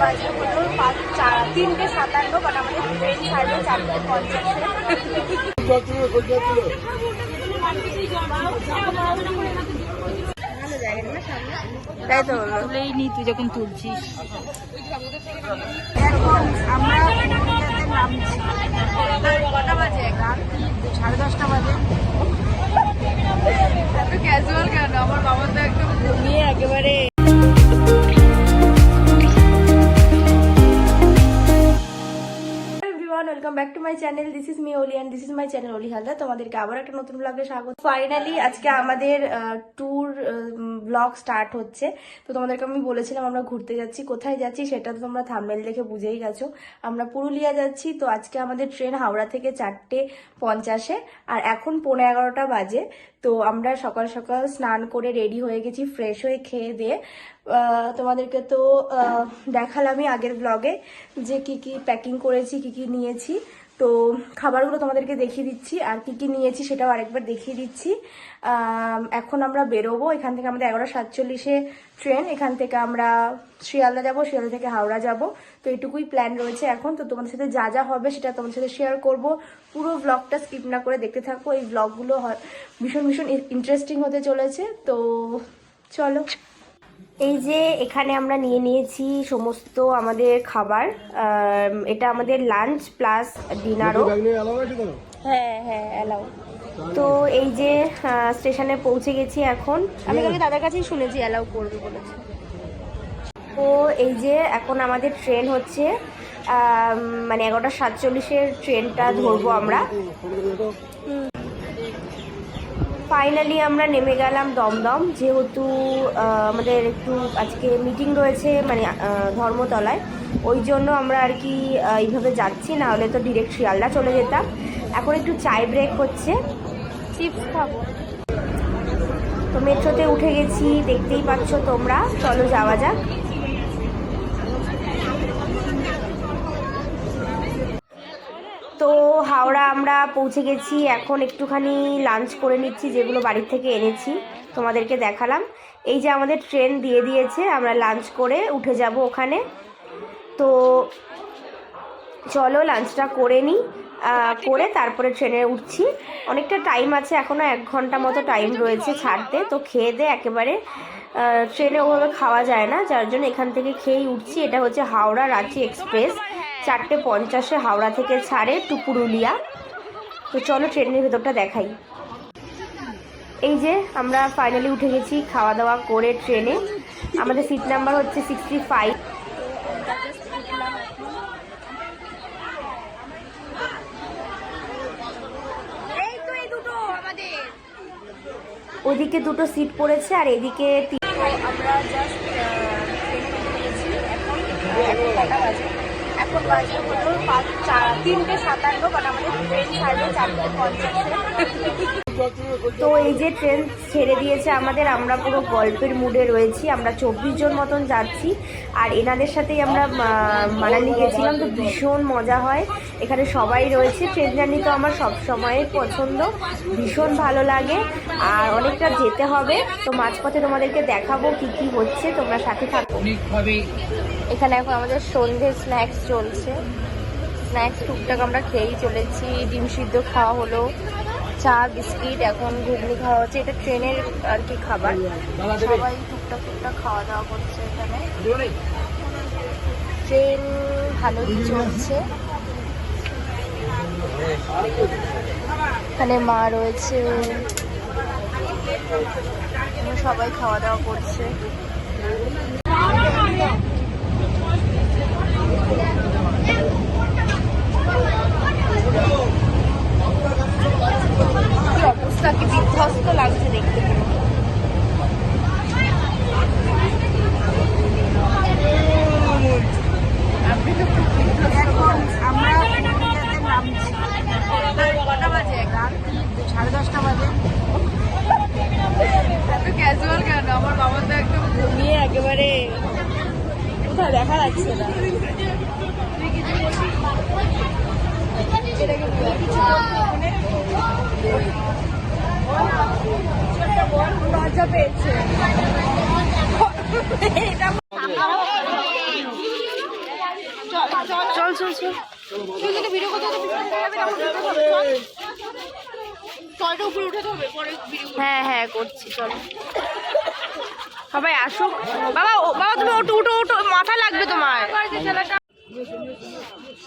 বাজে হলো তিনটে সাতান্ন বাট আমাদের ট্রেন ছাড়বে চারটে পঞ্চাশে। তাই তো। তুলেই নি তুই যখন তুলছিস। এখন আমরা পুরুলিয়াতে নামছি। কটা বাজে সাড়ে দশটা বাজে। এত ক্যাজুয়াল কেন? আমার বাবা তো একদম ঘুমিয়ে একেবারে welcome back to my channel this is me Oli and this is my channel Oli Haldar তোমাদেরকে আবার একটা নতুন ব্লগে স্বাগত। ফাইনালি আজকে আমাদের ট্যুর ব্লগ স্টার্ট হচ্ছে। তো তোমাদেরকে আমি বলেছিলাম আমরা ঘুরতে যাচ্ছি, কোথায় যাচ্ছি সেটা তো তোমরা থাম্বেল দেখে বুঝেই গেছো। আমরা পুরুলিয়া যাচ্ছি, তো আজকে আমাদের ট্রেন হাওড়া থেকে চারটে পঞ্চাশে, আর এখন পৌনে এগারোটা বাজে। তো আমরা সকাল সকাল স্নান করে রেডি হয়ে গেছি ফ্রেশ হয়ে খেয়ে দিয়ে। তোমাদেরকে তো দেখালামই আগের ব্লগে যে কি কি প্যাকিং করেছি, কি কি নিয়েছি। তো খাবারগুলো তোমাদেরকে দেখিয়ে দিচ্ছি, আর কি কি নিয়েছি সেটাও আরেকবার দেখিয়ে দিচ্ছি। এখন আমরা বেরোবো, এখান থেকে আমাদের এগারো সাতচল্লিশে ট্রেন এখান থেকে আমরা শিয়ালদা যাব, শিয়ালদা থেকে হাওড়া যাব। তো এটুকুই প্ল্যান রয়েছে এখন। তো তোমাদের সাথে যা যা হবে সেটা তোমাদের সাথে শেয়ার করব। পুরো ব্লগটা স্কিপ না করে দেখতে থাকো, এই ব্লগগুলো ভীষণ ভীষণ ইন্টারেস্টিং হতে চলেছে। তো চলো। এই যে এখানে আমরা নিয়ে নিয়েছি সমস্ত আমাদের খাবার এটা আমাদের লাঞ্চ প্লাস ডিনারও হ্যাঁ হ্যাঁ অ্যালাউ তো এই যে স্টেশনে পৌঁছে গেছি এখন আমি কালকে দাদার কাছেই শুনেছি অ্যালাউ করবে বলেছে তো এই যে এখন আমাদের ট্রেন হচ্ছে মানে এগারোটা সাতচল্লিশের ট্রেনটা ধরবো আমরা ফাইনালি আমরা নেমে গেলাম দমদম যেহেতু আমাদের একটু আজকে মিটিং রয়েছে মানে ধর্মতলায়। ওই জন্য আমরা আর কি এইভাবে যাচ্ছি না হলে তো ডিরেক্ট শিয়ালদা চলে যেতাম। এখন একটু চাই ব্রেক হচ্ছে। চিপস খাব তো মেট্রোতে উঠে গেছি দেখতেই পাচ্ছ তোমরা। চলো যাওয়া যাক তো হাওড়া আমরা পৌঁছে গেছি। এখন একটুখানি লাঞ্চ করে নিচ্ছি, যেগুলো বাড়ির থেকে এনেছি, তোমাদেরকে দেখালাম। এই যে আমাদের ট্রেন দিয়ে দিয়েছে, আমরা লাঞ্চ করে উঠে যাব ওখানে। তো চলো লাঞ্চটা করে নিই করে তারপরে ট্রেনে উঠছি। অনেকটা টাইম আছে এখনও এক ঘণ্টা মতো টাইম রয়েছে ছাড়তে। তো খেয়ে দে একেবারে ট্রেনে ওভাবে খাওয়া যায় না। যার জন্য এখান থেকে খেয়েই উঠছি। এটা হচ্ছে হাওড়া রাঁচি এক্সপ্রেস চারটে পঞ্চাশে হাওড়া থেকে ছাড়ে টু পুরুলিয়া তো চলো ট্রেনের ভেতরটা দেখাই। এই যে আমরা ফাইনালি উঠে গেছি খাওয়া দাওয়া করে ট্রেনে। আমাদের সিট নাম্বার হচ্ছে সিক্সটি ফাইভ ওদিকে দুটো সিট পড়েছে আর এদিকে আমরা জাস্ট এখন বাজে? তো এই যে ট্রেন ছেড়ে দিয়েছে আমাদের, আমরা পুরো গল্পের মুডে রয়েছি। আমরা চব্বিশ জন মতন যাচ্ছি। আর এনাদের সাথেই আমরা মানালি গেছিলাম। তো ভীষণ মজা হয়। এখানে সবাই রয়েছে। ট্রেন জার্নি তো আমার সব সময় পছন্দ। ভীষণ ভালো লাগে। আর অনেকটা যেতে হবে। তো মাঝপথে তোমাদেরকে দেখাবো কি কি হচ্ছে। তোমরা সাথে থাকো। এখানে এখন আমাদের সন্ধে স্ন্যাক্স চলছে। স্ন্যাক্স টুকটাক আমরা খেয়েই চলেছি। ডিম সিদ্ধ খাওয়া হলো। চা, বিস্কিট, এখন ঘুগনি খাওয়া হচ্ছে। এটা ট্রেনের আর কি খাবার। সবাই টুকটাক টুকটাক খাওয়া দাওয়া করছে এখানে। ট্রেন ভালোই চলছে। এখানে মা রয়েছে। সবাই খাওয়া দাওয়া করছে কি অবস্থা কি বিধ্বস্ত লাগছে দেখতে এখন আমরা পুরুলিয়াতে নামছি কটা বাজে গান সাড়ে দশটা বাজে এত ক্যাজুয়াল কেন আমার বাবা তো একদম ঘুমিয়ে একেবারে কোথাও দেখা যাচ্ছে না। লজ্জা পেয়েছে। চলে ভিডিও টয়টা উপরে উঠাতে হবে পরে হ্যাঁ হ্যাঁ করছি চলো। সবাই আসুক। বাবা বাবা তুমি ওটো উঠো উঠো মাথা লাগবে তোমার?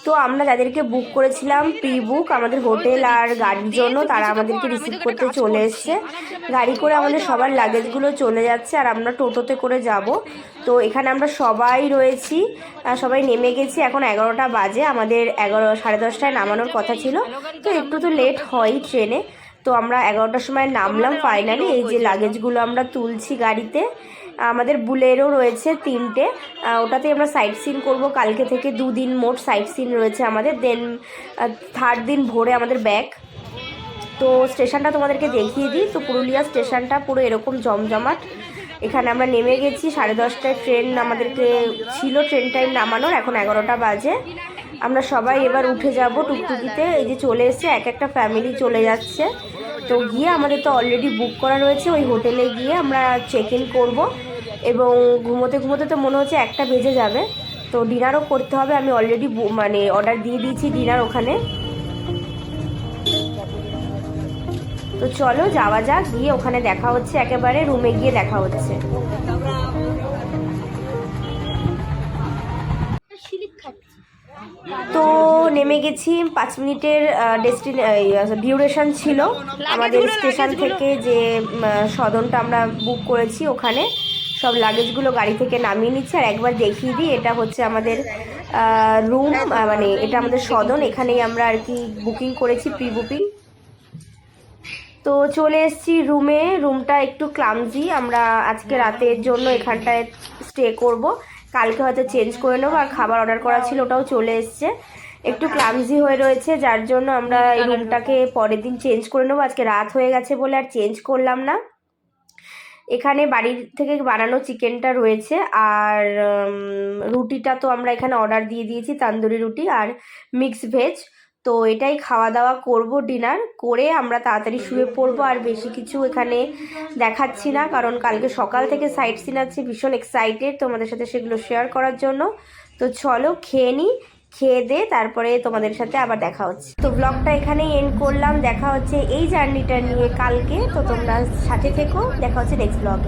তো আমরা যাদেরকে বুক করেছিলাম প্রি বুক আমাদের হোটেল আর গাড়ির জন্য, তারা আমাদেরকে রিসিভ করতে চলে এসছে। গাড়ি করে আমাদের সবার লাগেজগুলো চলে যাচ্ছে আর আমরা টোটোতে করে যাব। তো এখানে আমরা সবাই রয়েছি সবাই নেমে গেছি। এখন এগারোটা বাজে, আমাদের এগারো, সাড়ে দশটায় নামানোর কথা ছিল। তো একটু তো লেট হয় ট্রেনে। তো আমরা এগারোটার সময় নামলাম ফাইনালি এই যে লাগেজগুলো আমরা তুলছি গাড়িতে। আমাদের বুলেরও রয়েছে তিনটে। ওটাতে আমরা সাইট সিন করব। কালকে থেকে দুদিন মোট সাইট সিন রয়েছে আমাদের। দেন থার্ড দিন ভোরে আমাদের ব্যাক তো স্টেশনটা তোমাদেরকে দেখিয়ে দিই। তো পুরুলিয়া স্টেশনটা পুরো এরকম জমজমাট। এখানে আমরা নেমে গেছি। সাড়ে দশটায় ট্রেন আমাদেরকে ছিল। ট্রেন টাইম নামানোর। এখন এগারোটা বাজে। আমরা সবাই এবার উঠে যাব টুকটুকিতে। এই যে চলে এসছে, এক একটা ফ্যামিলি চলে যাচ্ছে। তো গিয়ে আমাদের তো অলরেডি বুক করা রয়েছে। ওই হোটেলে গিয়ে আমরা চেক ইন করব। এবং ঘুমোতে ঘুমোতে তো মনে হচ্ছে একটা বেজে যাবে। তো ডিনারও করতে হবে আমি অলরেডি মানে অর্ডার দিয়ে দিয়েছি ডিনার ওখানে। তো চলো যাওয়া যাক গিয়ে ওখানে দেখা হচ্ছে একেবারে রুমে গিয়ে দেখা হচ্ছে। তো নেমে গেছি পাঁচ মিনিটের ডেস্টিনে ডিউরেশন ছিল। আমাদের স্টেশন থেকে যে সদনটা আমরা বুক করেছি ওখানে। সব লাগেজগুলো গাড়ি থেকে নামিয়ে নিচ্ছে। আর একবার দেখিয়ে দিই, এটা হচ্ছে আমাদের রুম মানে এটা আমাদের সদন, এখানেই আমরা আর কি বুকিং করেছি প্রি বুকিং তো চলে এসেছি রুমে রুমটা একটু ক্লামজি আমরা আজকে রাতের জন্য এখানটায় স্টে করব। কালকে হয়তো চেঞ্জ করে নেব, আর খাবার অর্ডার করা ছিল, ওটাও চলে এসছে। একটু ক্লামজি হয়ে রয়েছে, যার জন্য আমরা এই রুমটাকে পরের দিন চেঞ্জ করে নেব। আজকে রাত হয়ে গেছে বলে আর চেঞ্জ করলাম না। এখানে বাড়ির থেকে বানানো চিকেনটা রয়েছে আর রুটিটা তো আমরা এখানে অর্ডার দিয়ে দিয়েছি, তান্দুরি রুটি আর মিক্স ভেজ তো এটাই খাওয়া দাওয়া করব ডিনার করে আমরা তাড়াতাড়ি শুয়ে পড়ব আর বেশি কিছু এখানে দেখাচ্ছি না, কারণ কালকে সকাল থেকে সাইট সিন আছে ভীষণ এক্সাইটেড তোমাদের সাথে সেগুলো শেয়ার করার জন্য। তো চলো খেয়ে নিই খেয়ে দে, তারপরে তোমাদের সাথে আবার দেখা হচ্ছে। তো ব্লগটা এখানেই এন্ড করলাম, দেখা হচ্ছে এই জার্নিটা নিয়ে কালকে। তো তোমরা সাথে থেকো, দেখা হচ্ছে নেক্সট ব্লগে